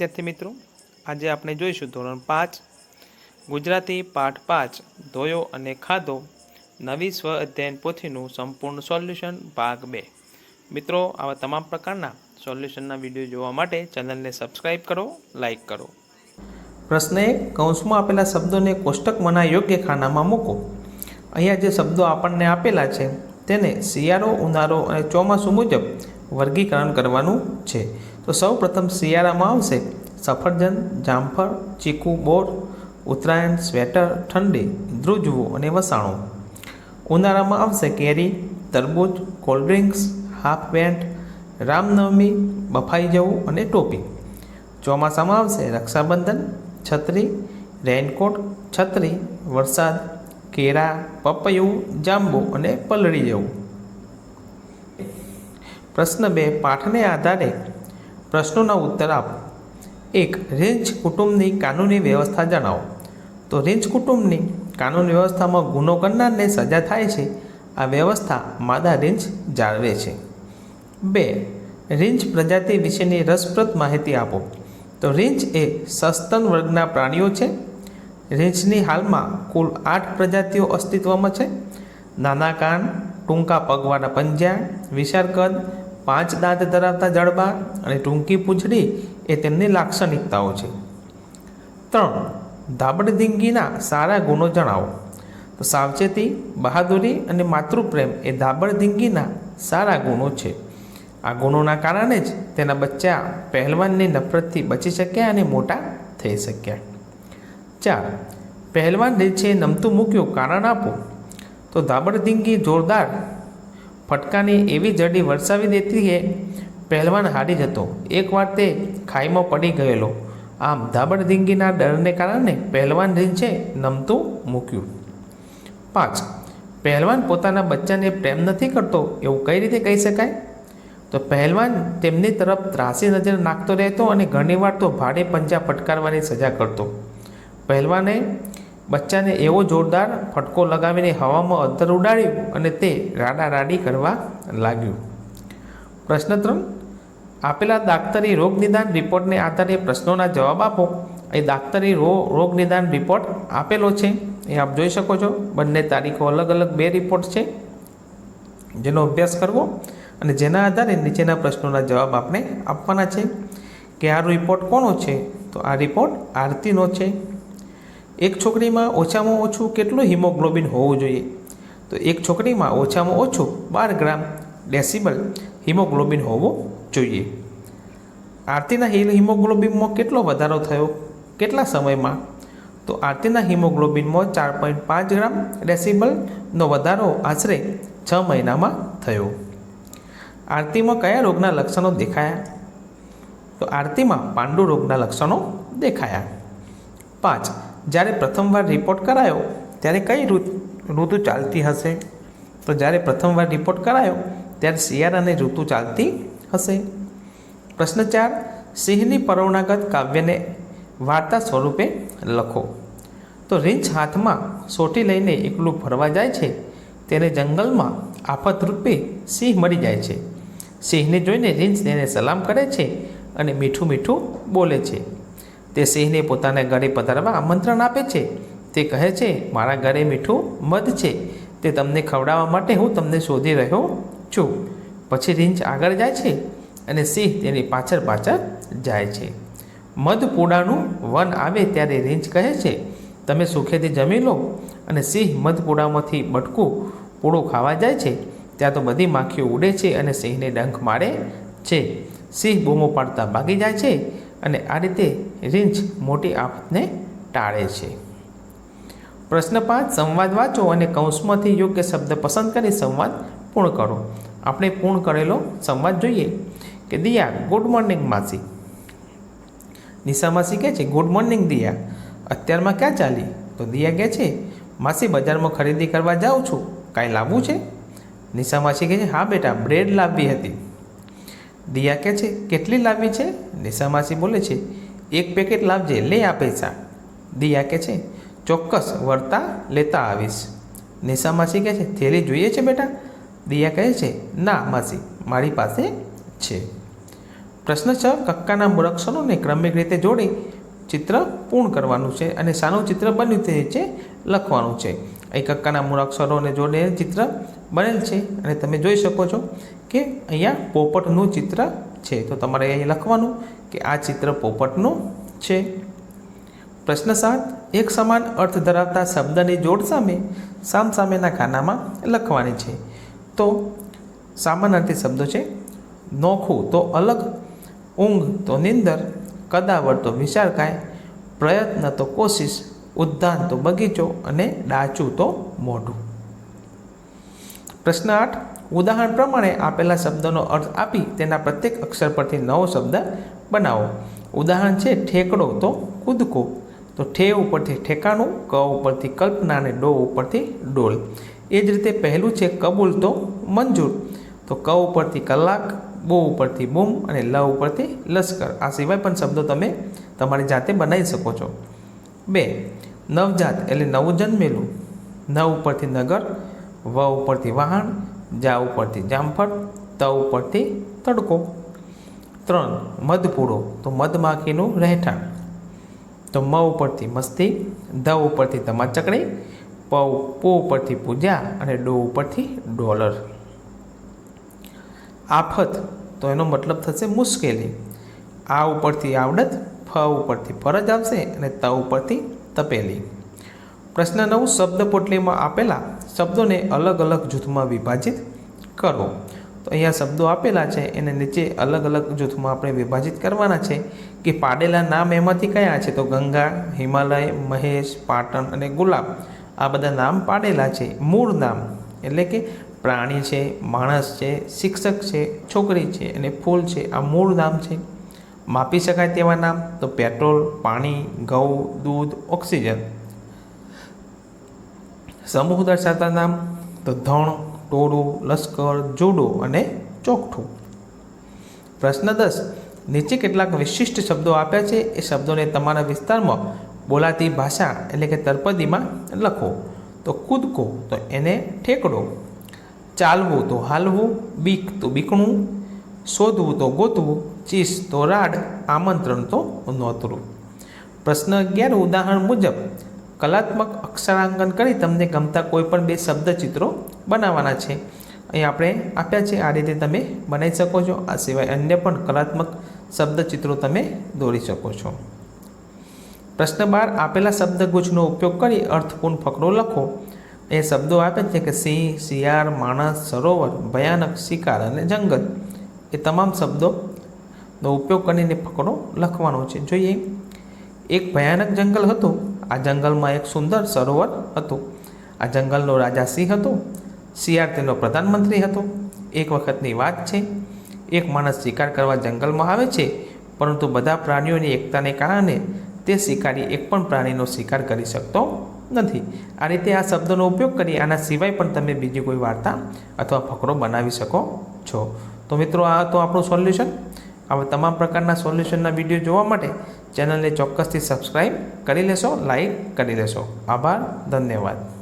વિદ્યાર્થી મિત્રો, આજે આપણે જોઈશું ધોરણ પાંચ, ગુજરાતી પાઠ પાંચ, ધોયો અને ખાધો, નવી સ્વ અધ્યયન પોથીનું સંપૂર્ણ સોલ્યુશન ભાગ બે. મિત્રો, આવા તમામ પ્રકારના સોલ્યુશનના વીડિયો જોવા માટે ચેનલને સબસ્ક્રાઇબ કરો, લાઇક કરો. પ્રશ્ન એક, કૌંસમાં આપેલા શબ્દોને કોષ્ટકમાંના યોગ્ય ખાનામાં મૂકો. અહીંયા જે શબ્દો આપણને આપેલા છે, તેને શિયાળો, ઉનાળો અને ચોમાસું મુજબ વર્ગીકરણ કરવાનું છે. તો સૌ પ્રથમ શિયાળામાં આવશે સફરજન, જામફળ, ચીકુ, બોર, ઉત્તરાયણ, સ્વેટર, ઠંડી, ધ્રુજવું અને વસાણો. ઉનાળામાં આવશે કેરી, તરબૂચ, cold drinks, half pant, Ramnavami, બફાઈ જવું અને ટોપી. ચોમાસામાં આવશે રક્ષાબંધન, છત્રી, રેઇનકોટ, છત્રી, વરસાદ કેરા પપૈયું, જાંબુ અને પલળી જવું. પ્રશ્ન બે, પાઠને આધારે પ્રશ્નોના ઉત્તર આપો. એક, રેન્જ કુટુંબની કાનૂની વ્યવસ્થા જણાવો. તો રેન્જ કુટુંબની કાનૂની વ્યવસ્થામાં ગુનો કરનારને સજા થાય છે. આ વ્યવસ્થા માદા રેન્જ જાળવે છે. બે, રેન્જ પ્રજાતિ વિશેની રસપ્રદ માહિતી આપો. તો રેન્જ એ સસ્તન વર્ગના પ્રાણીઓ છે. રેન્જની હાલમાં કુલ આઠ પ્રજાતિઓ અસ્તિત્વમાં છે. નાના કાન, ટૂંકા પગવાળા પંજા, વિશાળ કદ પાંચ દાંત ધરાવતા જડબા અને ટૂંકી પૂંછડી એ તેમની લાક્ષણિકતાઓ છે. ત્રણ ધાબળધીંગીના સારા ગુણો જણાવો. તો સાવચેતી, બહાદુરી અને માતૃપ્રેમ એ ધાબળધીંગીના સારા ગુણો છે. આ ગુણોના કારણે જ તેના બચ્ચા પહેલવાનની નફરતથી બચી શક્યા અને મોટા થઈ શક્યા. ચાર, પહેલવાન રીછે નમતું મૂક્યું કારણ આપો. તો ધાબળધીંગી જોરદાર ફટકાની એવી જડી વરસાવી દેતી કે પહેલવાન હારી જતો. એકવાર તે ખાઈમાં પડી ગયેલો. આમ ધાબળધીંગીના ડરને કારણે પહેલવાન રીંછે નમતું મૂક્યું. પાંચ, પહેલવાન પોતાના બચ્ચાને પ્રેમ નથી કરતો, એવું કઈ રીતે કહી શકાય? તો પહેલવાન તેમની તરફ ત્રાસી નજર નાખતો રહેતો અને ઘણીવાર તો ભારે પંજા ફટકારવાની સજા કરતો. પહેલવાને બચ્ચાને એવો જોરદાર ફટકો લગાવીને હવામાં અંતર ઉડાડ્યું અને તે રાડા રાડી કરવા લાગ્યું. પ્રશ્ન ત્રણ, આપેલા દાક્તરી રોગ નિદાન રિપોર્ટને આધારે પ્રશ્નોના જવાબ આપો. એ દાક્તરી રો, રોગ નિદાન રિપોર્ટ આપેલો છે. એ આપ જોઈ શકો છો. બંને તારીખો અલગ અલગ બે રિપોર્ટ છે. જેનો અભ્યાસ કરવો અને જેના આધારે નીચેના પ્રશ્નોના જવાબ આપણે આપવાના છે. કે આ રિપોર્ટ કોનો છે? તો આ રિપોર્ટ આરતીનો છે. એક છોકરીમાં ઓછામાં ઓછું કેટલું હિમોગ્લોબિન હોવું જોઈએ? તો એક છોકરીમાં ઓછામાં ઓછું બાર ગ્રામ ડેસિબલ હિમોગ્લોબિન હોવું જોઈએ. આરતીના હિલ હિમોગ્લોબિનમાં કેટલો વધારો થયો? કેટલા સમયમાં? તો આરતીના હિમોગ્લોબિનમાં ચાર પોઈન્ટ પાંચ ગ્રામ ડેસિબલનો વધારો આશરે છ મહિનામાં થયો. આરતીમાં કયા રોગના લક્ષણો દેખાયા? તો આરતીમાં પાંડુ રોગના લક્ષણો દેખાયા. પાંચ. જ્યારે પ્રથમવાર રિપોર્ટ કરાયો, ત્યારે કઈ ઋતુ ચાલતી હશે? તો જ્યારે પ્રથમવાર રિપોર્ટ કરાયો, ત્યારે શિયાળાની ઋતુ ચાલતી હશે. પ્રશ્ન ચાર, સિંહની પરંપરાગત કાવ્યને વાર્તા સ્વરૂપે લખો. તો રીંછ હાથમાં સોટી લઈને એકલું ફરવા જાય છે, તેને જંગલમાં આફતરૂપે સિંહ મળી જાય છે. સિંહને જોઈને રીંછ તેને સલામ કરે છે અને મીઠું મીઠું બોલે છે. તે સિંહને પોતાના ઘરે પધારવા આમંત્રણ આપે છે. તે કહે છે, મારા ઘરે મીઠું મધ છે. તે તમને ખવડાવવા માટે હું તમને શોધી રહ્યો છું. પછી રીંછ આગળ જાય છે અને સિંહ તેની પાછળ પાછળ જાય છે. મધપુડાનું વન આવે ત્યારે રીંછ કહે છે, તમે સુખેથી જમી લો. અને સિંહ મધપુડામાંથી બટકું પૂળો ખાવા જાય છે. ત્યાં તો બધી માખીઓ ઉડે છે અને સિંહને ડંખ મારે છે. સિંહ બૂમો પાડતા ભાગી જાય છે અને આ રીતે રીંછ મોટી આફતને ટાળે છે. પ્રશ્ન પાંચ, સંવાદ વાંચો અને કૌંસમાંથી યોગ્ય શબ્દ પસંદ કરી સંવાદ પૂર્ણ કરો. આપણે પૂર્ણ કરેલો સંવાદ જોઈએ. કે દિયા, ગુડ મોર્નિંગ માસી. નિશા માસી કહે છે, ગુડ મોર્નિંગ દિયા. અત્યારમાં ક્યાં ચાલી? તો દિયા કહે છે, માસી, બજારમાં ખરીદી કરવા જાઉં છું. કાંઈ લાવવું છે? નિશા માસી કહે છે, હા બેટા, બ્રેડ લાવવી હતી. દિયા કહે છે, કેટલી લાવવી છે? નિશા માસી બોલે છે એક પેકેટ લાવજે, લે આ પૈસા. દિયા કહે છે, ચોક્કસ વળતા લેતા આવીશ. નિશા માસી કહે છે, થેલી જોઈએ છે બેટા? દિયા કહે છે, ના માસી, મારી પાસે છે. પ્રશ્ન છ, કક્કાના મૂળક્ષરોને ક્રમિક રીતે જોડી ચિત્ર પૂર્ણ કરવાનું છે અને શાનું ચિત્ર બન્યું તે છે, લખવાનું છે. અહીં કક્કાના મૂળાક્ષરોને જોડે ચિત્ર બનેલ છે અને તમે જોઈ શકો છો કે અહીંયા પોપટનું ચિત્ર છે. તો તમારે અહીં લખવાનું કે આ ચિત્ર પોપટનું છે. પ્રશ્ન સાત, એક સમાન અર્થ ધરાવતા શબ્દની જોડ સામે સામ સામેના ખાનામાં લખવાની છે. તો સામાનાર્થી શબ્દો છે. નોખું તો અલગ, ઊંઘ તો નિંદર, કદાવર તો વિચારકાય પ્રયત્ન તો કોશિશ ઉદ્યાન તો બગીચો અને ડાચું તો મોઢું. પ્રશ્ન આઠ ઉદાહરણ પ્રમાણે આપેલા શબ્દનો અર્થ આપી તેના પ્રત્યેક અક્ષર પરથી નવો શબ્દ બનાવો. ઉદાહરણ છે ઠેકડો તો કૂદકો. તો ઠે ઉપરથી ઠેકાણું, ક ઉપરથી કલ્પના અને ડો ઉપરથી ડોલ. એ જ રીતે પહેલું છે કબૂલ તો મંજૂર. તો ક ઉપરથી કલાક, બો ઉપરથી બૂમ અને લ ઉપરથી લશ્કર. આ સિવાય પણ શબ્દો તમે તમારી જાતે બનાવી શકો છો. બે, નવજાત એટલે નવું જન્મેલું ન ઉપરથી નગર, વ ઉપરથી વહાણ જા ઉપરથી. જામફળ ત ઉપરથી તડકો. ત્રણ મધપૂડો તો મધમાખીનું રહેઠાણ. તો મ ઉપરથી મસ્તી ધ ઉપરથી તમાચકડી પ પો ઉપરથી પૂજા અને ડો ઉપરથી ડોલર. આફત. તો એનો મતલબ થશે મુશ્કેલી. આ ઉપરથી આવડત, ફ ઉપરથી ફરજ આવશે અને ત ઉપરથી તપેલી. પ્રશ્ન નવ શબ્દ પોટલીમાં આપેલા શબ્દોને અલગ અલગ જૂથમાં વિભાજિત કરો. તો અહીંયા શબ્દો આપેલા છે, એને નીચે અલગ અલગ જૂથમાં આપણે વિભાજિત કરવાના છે કે પાડેલા નામ એમાંથી કયા છે? તો ગંગા, હિમાલય, મહેશ, પાટણ અને ગુલાબ. આ બધા નામ પાડેલા છે. મૂળ નામ એટલે કે પ્રાણી છે, માણસ છે, શિક્ષક છે, છોકરી છે અને ફૂલ છે. આ મૂળ નામ છે. માપી શકાય તેવા નામ. તો પેટ્રોલ, પાણી, ઘઉં, દૂધ, ઓક્સિજન. સમૂહ દર્શાવતા નામ, તો ધણ, ટોળું, લશ્કર, જોડો અને ચોકઠું. પ્રશ્ન દસ, નીચે કેટલાક વિશિષ્ટ શબ્દો આપ્યા છે? એ શબ્દોને તમારા વિસ્તારમાં બોલાતી ભાષા એટલે કે તરપદીમાં લખો. તો કૂદકો, તો એને ઠેકડો. ચાલવું, તો હાલવું. બીક, તો બીકણું. શોધવું, તો ગોતવું. ચીસ, તો રાડ. આમંત્રણ, તો નોતરું. પ્રશ્ન અગિયાર, ઉદાહરણ મુજબ કલાત્મક અક્ષરાંકન કરી તમને ગમતા કોઈ પણ બે શબ્દ ચિત્રો બનાવવાના છે. અહીં આપણે આપ્યા છે, આ રીતે તમે બનાવી શકો છો. આ સિવાય અન્ય પણ કલાત્મક શબ્દ ચિત્રો તમે દોરી શકો છો. પ્રશ્ન બાર, આપેલા શબ્દગુચ્છનો ઉપયોગ કરી અર્થપૂર્ણ ફકરો લખો. એ શબ્દો આપે છે કે સિંહ, શિયાળ, માણસ, સરોવર, ભયાનક શિકાર અને જંગલ. એ તમામ શબ્દોનો ઉપયોગ કરીને ફકરો લખવાનો છે. જોઈએ, એક ભયાનક જંગલ હતું. આ જંગલમાં એક સુંદર સરોવર હતું. આ જંગલનો રાજા સિંહ હતો. શિયાળ તેનો પ્રધાનમંત્રી હતો. એક વખતની વાત છે, એક માણસ શિકાર કરવા જંગલમાં આવે છે, પરંતુ બધા પ્રાણીઓની એકતાને કારણે તે શિકારી એક પણ પ્રાણીનો શિકાર કરી શકતો નથી. આ રીતે આ શબ્દનો ઉપયોગ કરી આના સિવાય પણ તમે બીજી કોઈ વાર્તા અથવા ફકરો બનાવી શકો છો. તો મિત્રો, આ તો આપણું સોલ્યુશન આવા તમામ પ્રકારના સોલ્યુશનના વીડિયો જોવા માટે ચેનલને ચોક્કસથી સબસ્ક્રાઈબ કરી લેશો લાઈક કરી લેશો આભાર, ધન્યવાદ.